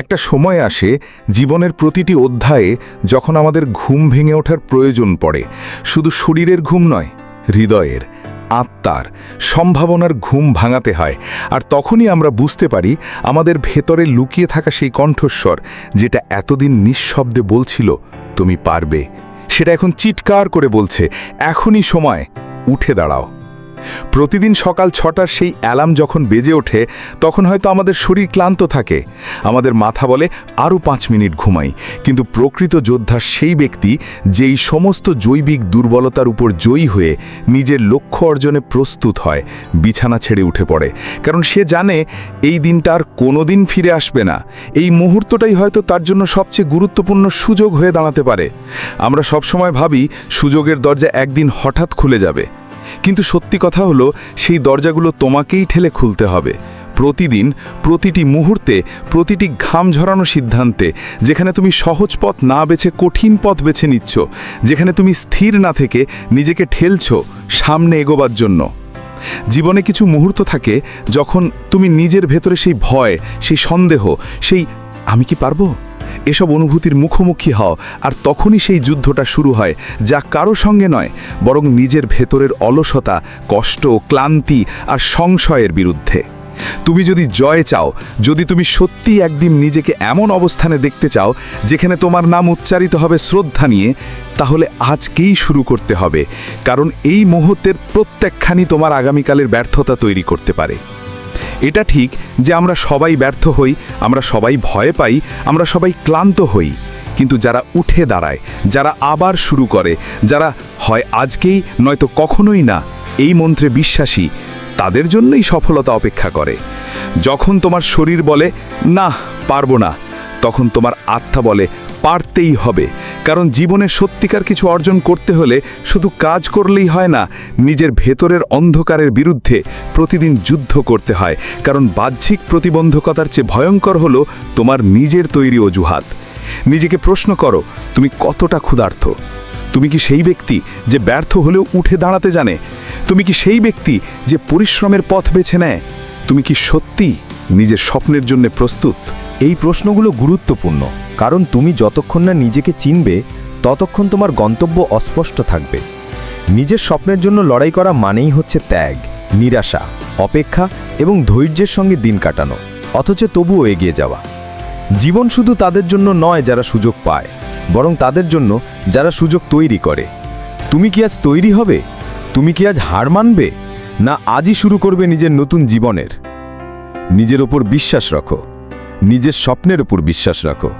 একটা সময় আসে জীবনের প্রতিটি অধ্যায়ে যখন আমাদের ঘুম ভেঙে ওঠার প্রয়োজন পড়ে। শুধু শরীরের ঘুম নয়, হৃদয়ের, আত্মার সম্ভাবনার ঘুম ভাঙাতে হয়। আর তখনই আমরা বুঝতে পারি আমাদের ভেতরে লুকিয়ে থাকা সেই কণ্ঠস্বর যেটা এতদিন নিঃশব্দে বলছিল, তুমি পারবে। সেটা এখন চিৎকার করে বলছে, এখনই সময়, উঠে দাঁড়াও। প্রতিদিন সকাল ছটার সেই অ্যালার্ম যখন বেজে ওঠে, তখন হয়তো আমাদের শরীর ক্লান্ত থাকে। আমাদের মাথা বলে আরও পাঁচ মিনিট ঘুমাই। কিন্তু প্রকৃত যোদ্ধা সেই ব্যক্তি, যেই সমস্ত জৈবিক দুর্বলতার উপর জয়ী হয়ে নিজের লক্ষ্য অর্জনে প্রস্তুত হয়, বিছানা ছেড়ে উঠে পড়ে। কারণ সে জানে, এই দিনটা আর কোনোদিন ফিরে আসবে না। এই মুহূর্তটাই হয়তো তার জন্য সবচেয়ে গুরুত্বপূর্ণ সুযোগ হয়ে দাঁড়াতে পারে। আমরা সবসময় ভাবি, সুযোগের দরজা একদিন হঠাৎ খুলে যাবে। কিন্তু সত্যি কথা হলো, সেই দরজাগুলো তোমাকেই ঠেলে খুলতে হবে। প্রতিদিন প্রতিটি মুহূর্তে প্রতিটি ঘাম ঝরানো সিদ্ধান্তে, যেখানে তুমি সহজ পথ না বেছে কঠিন পথ বেছে নিচ্ছ, যেখানে তুমি স্থির না থেকে নিজেকে ঠেলছ সামনে এগোবার জন্য। জীবনে কিছু মুহূর্ত থাকে যখন তুমি নিজের ভেতরে সেই ভয়, সেই সন্দেহ, সেই আমি কি পারব? এসব অনুভূতির মুখোমুখি হও, আর তখনই সেই যুদ্ধটা শুরু হয়, যা কারও সঙ্গে নয়, বরং নিজের ভেতরের অলসতা, কষ্ট, ক্লান্তি আর সংশয়ের বিরুদ্ধে। তুমি যদি জয় চাও, যদি তুমি সত্যি একদিন নিজেকে এমন অবস্থানে দেখতে চাও, যেখানে তোমার নাম উচ্চারিত হবে শ্রদ্ধা নিয়ে, তাহলে আজকেই শুরু করতে হবে, কারণ এই মুহূর্তের প্রত্যেকখানি তোমার আগামীকালের ব্যর্থতা তৈরি করতে পারে। এটা ঠিক যে আমরা সবাই ব্যর্থ হই, আমরা সবাই ভয় পাই, আমরা সবাই ক্লান্ত হই। কিন্তু যারা উঠে দাঁড়ায়, যারা আবার শুরু করে, যারা হয় আজকেই, নয়তো কখনোই না, এই মন্ত্রে বিশ্বাসী, তাদের জন্যই সফলতা অপেক্ষা করে। যখন তোমার শরীর বলে না পারব না। তখন তোমার আত্মা বলে, পারতেই হবে। কারণ জীবনে সত্যিকার কিছু অর্জন করতে হলে শুধু কাজ করলেই হয় না, নিজের ভেতরের অন্ধকারের বিরুদ্ধে প্রতিদিন যুদ্ধ করতে হয়। কারণ বাহ্যিক প্রতিবন্ধকতার চেয়ে ভয়ঙ্কর হলো তোমার নিজের তৈরি অজুহাত। নিজেকে প্রশ্ন করো, তুমি কতটা ক্ষুধার্থ তুমি কি সেই ব্যক্তি যে ব্যর্থ হলেও উঠে দাঁড়াতে জানে? তুমি কি সেই ব্যক্তি যে পরিশ্রমের পথ বেছে নেয়? তুমি কি সত্যি নিজের স্বপ্নের জন্য প্রস্তুত? এই প্রশ্নগুলো গুরুত্বপূর্ণ, কারণ তুমি যতক্ষণ না নিজেকে চিনবে, ততক্ষণ তোমার গন্তব্য অস্পষ্ট থাকবে। নিজের স্বপ্নের জন্য লড়াই করা মানেই হচ্ছে ত্যাগ, নিরাশা, অপেক্ষা এবং ধৈর্যের সঙ্গে দিন কাটানো, অথচ তবুও এগিয়ে যাওয়া। জীবন শুধু তাদের জন্য নয় যারা সুযোগ পায়, বরং তাদের জন্য যারা সুযোগ তৈরি করে। তুমি কি আজ তৈরি হবে? তুমি কি আজ হার মানবে? না আজই শুরু করবে নিজের নতুন জীবনের? নিজের ওপর বিশ্বাস রাখো। নিজের স্বপ্নের উপর বিশ্বাস রাখো।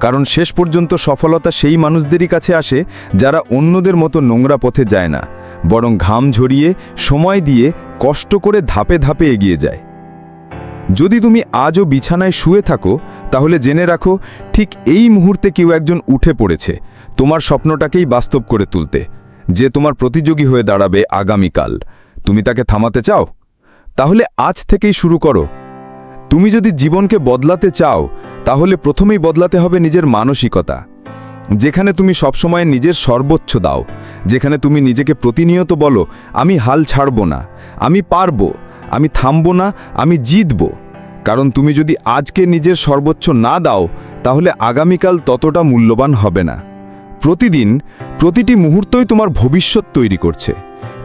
কারণ শেষ পর্যন্ত সফলতা সেই মানুষদেরই কাছে আসে যারা অন্যদের মতো নোংরা পথে যায় না, বরং ঘাম ঝরিয়ে, সময় দিয়ে, কষ্ট করে ধাপে ধাপে এগিয়ে যায়। যদি তুমি আজও বিছানায় শুয়ে থাকো, তাহলে জেনে রাখো, ঠিক এই মুহূর্তে কেউ একজন উঠে পড়েছে, তোমার স্বপ্নটাকেই বাস্তব করে তুলতে, যে তোমার প্রতিযোগী হয়ে দাঁড়াবে আগামীকাল। তুমি তাকে থামাতে চাও? তাহলে আজ থেকেই শুরু করো। তুমি যদি জীবনকে বদলাতে চাও, তাহলে প্রথমেই বদলাতে হবে নিজের মানসিকতা। যেখানে তুমি সবসময় নিজের সর্বোচ্চ দাও, যেখানে তুমি নিজেকে প্রতিনিয়ত বলো, আমি হাল ছাড়ব না, আমি পারব, আমি থামব না, আমি জিতব। কারণ তুমি যদি আজকে নিজের সর্বোচ্চ না দাও, তাহলে আগামীকাল ততটা মূল্যবান হবে না। প্রতিদিন প্রতিটি মুহূর্তই তোমার ভবিষ্যৎ তৈরি করছে।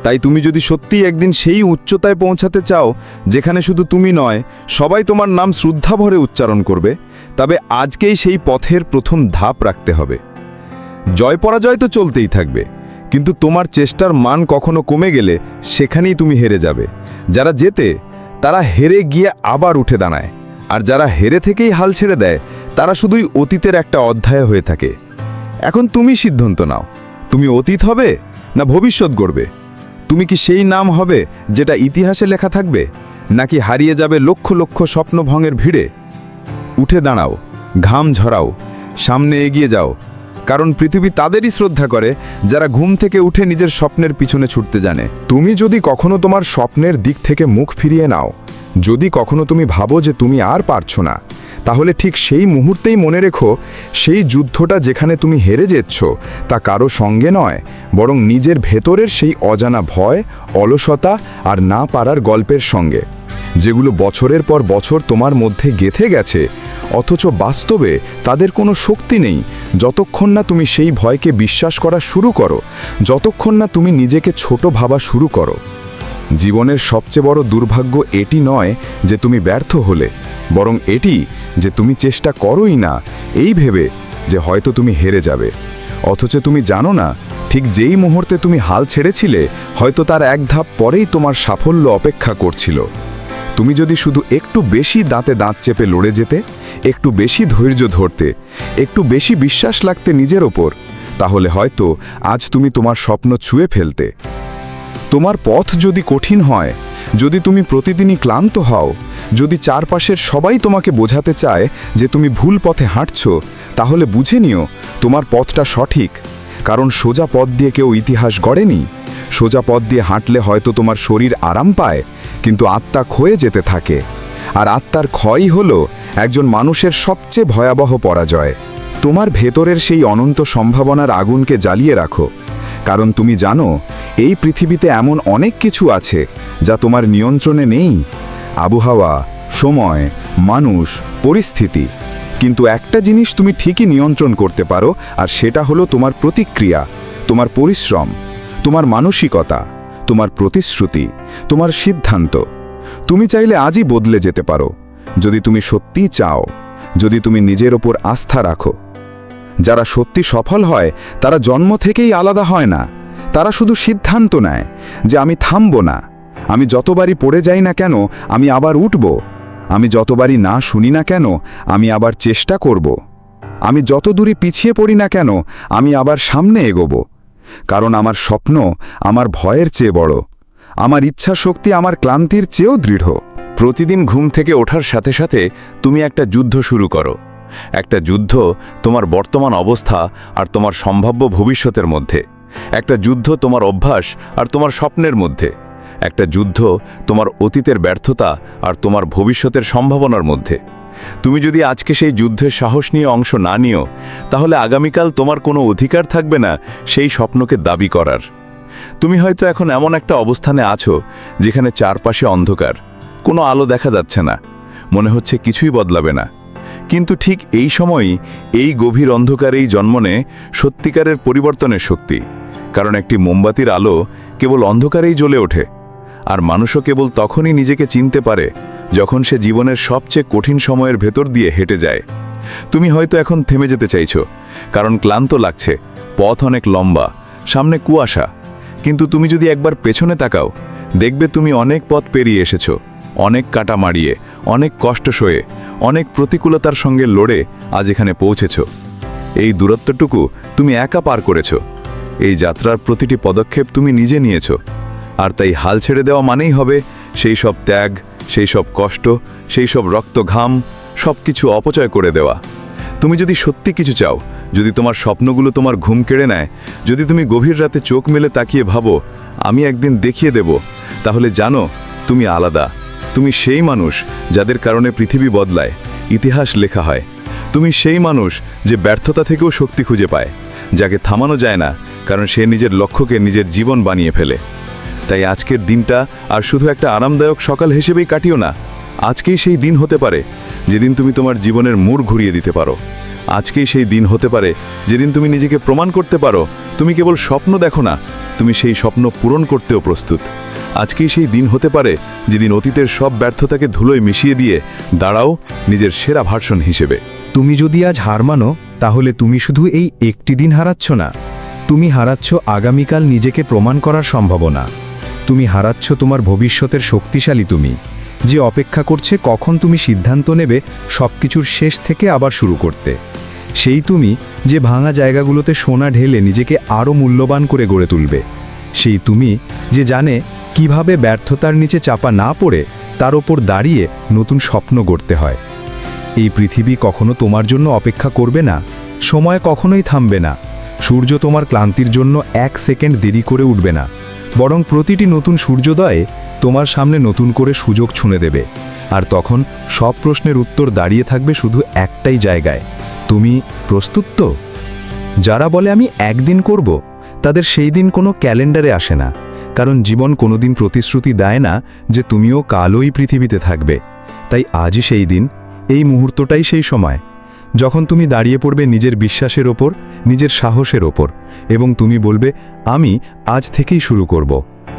তাই তুমি যদি সত্যিই একদিন সেই উচ্চতায় পৌঁছাতে চাও, যেখানে শুধু তুমি নয়, সবাই তোমার নাম শ্রদ্ধাভরে উচ্চারণ করবে, তবে আজকেই সেই পথের প্রথম ধাপ রাখতে হবে। জয় পরাজয় তো চলতেই থাকবে, কিন্তু তোমার চেষ্টার মান কখনো কমে গেলে সেখানেই তুমি হেরে যাবে। যারা জেতে, তারা হেরে গিয়ে আবার উঠে দাঁড়ায়, আর যারা হেরে থেকেই হাল ছেড়ে দেয়, তারা শুধুই অতীতের একটা অধ্যায় হয়ে থাকে। এখন তুমি সিদ্ধান্ত নাও, তুমি অতীত হবে না ভবিষ্যৎ গড়বে। তুমি কি সেই নাম হবে যেটা ইতিহাসে লেখা থাকবে? নাকি হারিয়ে যাবে লক্ষ লক্ষ স্বপ্নভঙ্গের ভিড়ে? উঠে দাঁড়াও, ঘাম ঝরাও, সামনে এগিয়ে যাও। কারণ পৃথিবী তাদেরই শ্রদ্ধা করে, যারা ঘুম থেকে উঠে নিজের স্বপ্নের পিছনে ছুটতে জানে। তুমি যদি কখনো তোমার স্বপ্নের দিক থেকে মুখ ফিরিয়ে নাও যদি কখনো তুমি ভাবো যে তুমি আর পারছ না, তাহলে ঠিক সেই মুহূর্তেই মনে রেখো, সেই যুদ্ধটা যেখানে তুমি হেরে যেচ্ছ, তা কারও সঙ্গে নয়, বরং নিজের ভেতরের সেই অজানা ভয়, অলসতা আর না পারার গল্পের সঙ্গে, যেগুলো বছরের পর বছর তোমার মধ্যে গেথে গেছে, অথচ বাস্তবে তাদের কোনো শক্তি নেই, যতক্ষণ না তুমি সেই ভয়কে বিশ্বাস করা শুরু করো, যতক্ষণ না তুমি নিজেকে ছোট ভাবা শুরু করো। জীবনের সবচেয়ে বড় দুর্ভাগ্য এটি নয় যে তুমি ব্যর্থ হলে, বরং এটি যে তুমি চেষ্টা করোই না, এই ভেবে যে হয়তো তুমি হেরে যাবে। অথচ তুমি জানো না, ঠিক যেই মুহূর্তে তুমি হাল ছেড়েছিলে, হয়তো তার এক ধাপ পরেই তোমার সাফল্য অপেক্ষা করছিল। তুমি যদি শুধু একটু বেশি দাঁতে দাঁত চেপে লড়ে যেতে, একটু বেশি ধৈর্য ধরতে, একটু বেশি বিশ্বাস লাগতে নিজের ওপর, তাহলে হয়তো আজ তুমি তোমার স্বপ্ন ছুঁয়ে ফেলতে। তোমার পথ যদি কঠিন হয়, যদি তুমি প্রতিদিনই ক্লান্ত হও, যদি চারপাশের সবাই তোমাকে বোঝাতে চায় যে তুমি ভুল পথে হাঁটছ, তাহলে বুঝে নিও তোমার পথটা সঠিক। কারণ সোজা পথ দিয়ে কেউ ইতিহাস গড়েনি। সোজা পথ দিয়ে হাঁটলে হয়তো তোমার শরীর আরাম পায়, কিন্তু আত্মা ক্ষয়ে যেতে থাকে। আর আত্মার ক্ষয়ই হল একজন মানুষের সবচেয়ে ভয়াবহ পরাজয়। তোমার ভেতরের সেই অনন্ত সম্ভাবনার আগুনকে জ্বালিয়ে রাখো। কারণ তুমি জানো এই পৃথিবীতে এমন অনেক কিছু আছে যা তোমার নিয়ন্ত্রণে নেই। আবহাওয়া সময়, মানুষ, পরিস্থিতি। কিন্তু একটা জিনিস তুমি ঠিকই নিয়ন্ত্রণ করতে পারো, আর সেটা হলো তোমার প্রতিক্রিয়া, তোমার পরিশ্রম, তোমার মানসিকতা, তোমার প্রতিশ্রুতি, তোমার সিদ্ধান্ত। তুমি চাইলে আজই বদলে যেতে পারো। যদি তুমি সত্যিই চাও, যদি তুমি নিজের ওপর আস্থা রাখো। যারা সত্যি সফল হয়, তারা জন্ম থেকেই আলাদা হয় না। তারা শুধু সিদ্ধান্ত নেয় যে আমি থামব না। আমি যতবারই পড়ে যাই না কেন, আমি আবার উঠব। আমি যতবারই না শুনি না কেন, আমি আবার চেষ্টা করব। আমি যত দূরে পিছিয়ে পড়ি না কেন, আমি আবার সামনে এগোব। কারণ আমার স্বপ্ন আমার ভয়ের চেয়ে বড়। আমার ইচ্ছা শক্তি আমার ক্লান্তির চেয়েও দৃঢ়। প্রতিদিন ঘুম থেকে ওঠার সাথে সাথে তুমি একটা যুদ্ধ শুরু করো। একটা যুদ্ধ তোমার বর্তমান অবস্থা আর তোমার সম্ভাব্য ভবিষ্যতের মধ্যে। একটা যুদ্ধ তোমার অভ্যাস আর তোমার স্বপ্নের মধ্যে, একটা যুদ্ধ তোমার অতীতের ব্যর্থতা আর তোমার ভবিষ্যতের সম্ভাবনার মধ্যে। তুমি যদি আজকে সেই যুদ্ধের সাহস নিয়ে অংশ না নিও, তাহলে আগামীকাল তোমার কোনো অধিকার থাকবে না সেই স্বপ্নকে দাবি করার। তুমি হয়তো এখন এমন একটা অবস্থানে আছো যেখানে চারপাশে অন্ধকার, কোনো আলো দেখা যাচ্ছে না, মনে হচ্ছে কিছুই বদলাবে না। কিন্তু ঠিক এই সময়ই এই গভীর অন্ধকারেই জন্ম নেয় সত্যিকারের পরিবর্তনের শক্তি। কারণ একটি মোমবাতির আলো কেবল অন্ধকারেই জ্বলে ওঠে, আর মানুষও কেবল তখনই নিজেকে চিনতে পারে যখন সে জীবনের সবচেয়ে কঠিন সময়ের ভেতর দিয়ে হেঁটে যায়। তুমি হয়তো এখন থেমে যেতে চাইছ, কারণ ক্লান্ত লাগছে, পথ অনেক লম্বা, সামনে কুয়াশা। কিন্তু তুমি যদি একবার পেছনে তাকাও, দেখবে তুমি অনেক পথ পেরিয়ে এসেছ, অনেক কাটা মারিয়ে অনেক কষ্ট সয়ে, অনেক প্রতিকূলতার সঙ্গে লড়ে আজ এখানে পৌঁছেছ। এই দূরত্বটুকু তুমি একা পার করেছ। এই যাত্রার প্রতিটি পদক্ষেপ তুমি নিজে নিয়েছ। আর তাই হাল ছেড়ে দেওয়া মানেই হবে সেই সব ত্যাগ, সেই সব কষ্ট, সেই সব রক্ত ঘাম সব কিছু অপচয় করে দেওয়া। তুমি যদি সত্যি কিছু চাও, যদি তোমার স্বপ্নগুলো তোমার ঘুম কেড়ে নেয়, যদি তুমি গভীর রাতে চোখ মেলে তাকিয়ে ভাবো, আমি একদিন দেখিয়ে দেব তাহলে জানো তুমি আলাদা। তুমি সেই মানুষ যাদের কারণে পৃথিবী বদলায়, ইতিহাস লেখা হয়। তুমি সেই মানুষ যে ব্যর্থতা থেকেও শক্তি খুঁজে পায়, যাকে থামানো যায় না, কারণ সে নিজের লক্ষ্যকে নিজের জীবন বানিয়ে ফেলে। তাই আজকের দিনটা আর শুধু একটা আরামদায়ক সকাল হিসেবেই কাটিও না, আজকেই সেই দিন হতে পারে, যেদিন তুমি তোমার জীবনের মোড় ঘুরিয়ে দিতে পারো। আজকেই সেই দিন হতে পারে, যেদিন তুমি নিজেকে প্রমাণ করতে পারো, তুমি কেবল স্বপ্ন দেখো না, তুমি সেই স্বপ্ন পূরণ করতেও প্রস্তুত। আজকেই সেই দিন হতে পারে, যেদিন অতীতের সব ব্যর্থতাকে ধুলোয় মিশিয়ে দিয়ে দাঁড়াও নিজের সেরা ভার্সন হিসেবে। তুমি যদি আজ হার মানো, তাহলে তুমি শুধু এই একটি দিন হারাচ্ছ না। তুমি হারাচ্ছ আগামীকাল নিজেকে প্রমাণ করার সম্ভাবনা। তুমি হারাচ্ছ তোমার ভবিষ্যতের শক্তিশালী তুমি। যে অপেক্ষা করছে কখন তুমি সিদ্ধান্ত নেবে সবকিছুর শেষ থেকে আবার শুরু করতে। সেই তুমি যে ভাঙা জায়গাগুলোতে সোনা ঢেলে নিজেকে আরও মূল্যবান করে গড়ে তুলবে। সেই তুমি যে জানে কীভাবে ব্যর্থতার নিচে চাপা না পড়ে, তার ওপর দাঁড়িয়ে নতুন স্বপ্ন গড়তে হয়। এই পৃথিবী কখনো তোমার জন্য অপেক্ষা করবে না। সময় কখনোই থামবে না। সূর্য তোমার ক্লান্তির জন্য এক সেকেন্ড দেরি করে উঠবে না। বরং প্রতিটি নতুন সূর্যোদয়ে তোমার সামনে নতুন করে সুযোগ ছুঁড়ে দেবে। আর তখন সব প্রশ্নের উত্তর দাঁড়িয়ে থাকবে শুধু একটাই জায়গায়। তুমি প্রস্তুত তো? যারা বলে আমি একদিন করব, তাদের সেই দিন কোনো ক্যালেন্ডারে আসে না। কারণ জীবন কোনোদিন প্রতিশ্রুতি দেয় না যে তুমিও কালোই পৃথিবীতে থাকবে। তাই আজই সেই দিন এই মুহূর্তটাই সেই সময়, যখন তুমি দাঁড়িয়ে পড়বে নিজের বিশ্বাসের ওপর, নিজের সাহসের ওপর, এবং তুমি বলবে, আমি আজ থেকেই শুরু করব।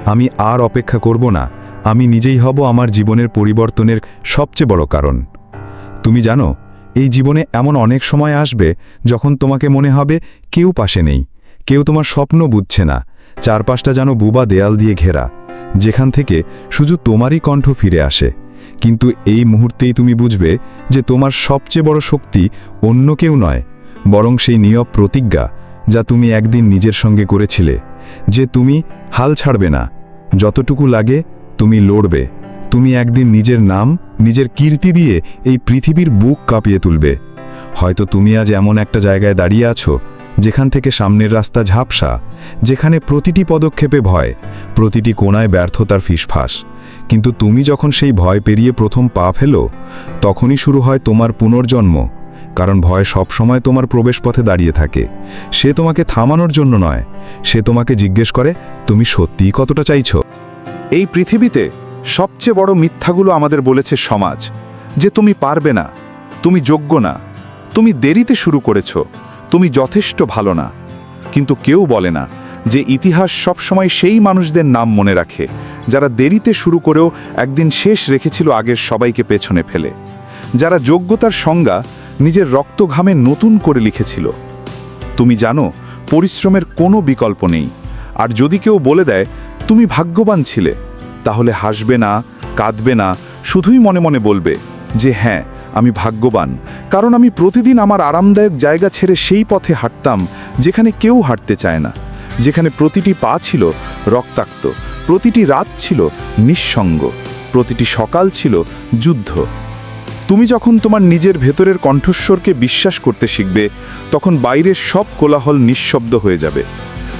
আমি আর অপেক্ষা করব না। আমি নিজেই হব আমার জীবনের পরিবর্তনের সবচেয়ে বড় কারণ। তুমি জানো, এই জীবনে এমন অনেক সময় আসবে যখন তোমাকে মনে হবে কেউ পাশে নেই, কেউ তোমার স্বপ্ন বুঝছে না, চারপাশটা যেন বুবা দেয়াল দিয়ে ঘেরা, যেখান থেকে শুধু তোমারই কণ্ঠ ফিরে আসে। কিন্তু এই মুহূর্তেই তুমি বুঝবে যে তোমার সবচেয়ে বড় শক্তি অন্য কেউ নয়, বরং সেই নিয়ব প্রতিজ্ঞা যা তুমি একদিন নিজের সঙ্গে করেছিলে, যে তুমি হাল ছাড়বে না। যতটুকু লাগে তুমি লড়বে। তুমি একদিন নিজের নাম, নিজের কীর্তি দিয়ে এই পৃথিবীর বুক কাঁপিয়ে তুলবে। হয়তো তুমি আজ এমন একটা জায়গায় দাঁড়িয়ে আছো, যেখান থেকে সামনের রাস্তা ঝাপসা, যেখানে প্রতিটি পদক্ষেপে ভয়, প্রতিটি কোণায় ব্যর্থতার ফিসফাস। কিন্তু তুমি যখন সেই ভয় পেরিয়ে প্রথম পা ফেলো, তখনই শুরু হয় তোমার পুনর্জন্ম, কারণ ভয় সবসময় তোমার প্রবেশপথে দাঁড়িয়ে থাকে। সে তোমাকে থামানোর জন্য নয়, সে তোমাকে জিজ্ঞেস করে, তুমি সত্যিই কতটা চাইছ? এই পৃথিবীতে সবচেয়ে বড় মিথ্যাগুলো আমাদের বলেছে সমাজ, যে তুমি পারবে না, তুমি যোগ্য না, তুমি দেরিতে শুরু করেছ, তুমি যথেষ্ট ভালো না। কিন্তু কেউ বলে না যে ইতিহাস সবসময় সেই মানুষদের নাম মনে রাখে, যারা দেরিতে শুরু করেও একদিন শেষ রেখেছিল আগের সবাইকে পেছনে ফেলে। যারা যোগ্যতার সংজ্ঞা নিজের রক্তঘামে নতুন করে লিখেছিল। তুমি জানো, পরিশ্রমের কোনো বিকল্প নেই। আর যদি কেউ বলে দেয়, তুমি ভাগ্যবান ছিলে তাহলে হাসবে না, কাঁদবে না, শুধুই মনে মনে বলবে যে হ্যাঁ আমি ভাগ্যবান। কারণ আমি প্রতিদিন আমার আরামদায়ক জায়গা ছেড়ে সেই পথে হাঁটতাম, যেখানে কেউ হাঁটতে চায় না। যেখানে প্রতিটি পা ছিল রক্তাক্ত, প্রতিটি রাত ছিল নিঃসঙ্গ, প্রতিটি সকাল ছিল যুদ্ধ। তুমি যখন তোমার নিজের ভেতরের কণ্ঠস্বরকে বিশ্বাস করতে শিখবে, তখন বাইরের সব কোলাহল নিঃশব্দ হয়ে যাবে।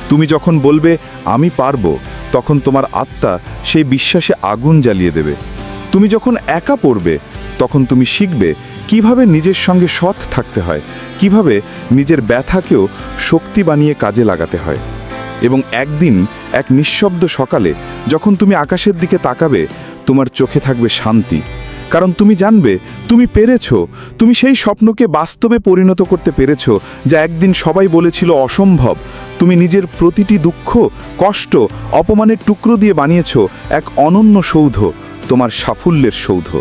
তুমি যখন বলবে, আমি পারব, তখন তোমার আত্মা সেই বিশ্বাসে আগুন জ্বালিয়ে দেবে। তুমি যখন একা পড়বে, তখন তুমি শিখবে কীভাবে নিজের সঙ্গে সৎ থাকতে হয়, কীভাবে নিজের ব্যথাকেও শক্তি বানিয়ে কাজে লাগাতে হয়। এবং একদিন, এক নিঃশব্দ সকালে, যখন তুমি আকাশের দিকে তাকাবে, তোমার চোখে থাকবে শান্তি। কারণ তুমি জানবে, তুমি পেরেছ, তুমি সেই স্বপ্নকে বাস্তবে পরিণত করতে পেরেছ, যা একদিন সবাই বলেছিল অসম্ভব। তুমি নিজের প্রতিটি দুঃখ, কষ্ট, অপমানের টুকরো দিয়ে বানিয়েছো এক অনন্য সৌধ, তোমার সাফল্যের সৌধ।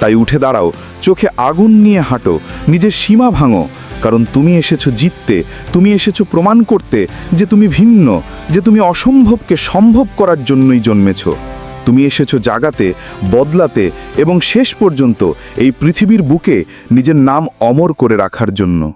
তাই উঠে দাঁড়াও, চোখে আগুন নিয়ে হাঁটো, নিজের সীমা ভাঙো, কারণ তুমি এসেছ জিততে, তুমি এসেছ প্রমাণ করতে যে তুমি ভিন্ন, যে তুমি অসম্ভবকে সম্ভব করার জন্যই জন্মেছ। তুমি এসেছ জাগাতে, বদলাতে এবং শেষ পর্যন্ত এই পৃথিবীর বুকে নিজের নাম অমর করে রাখার জন্য।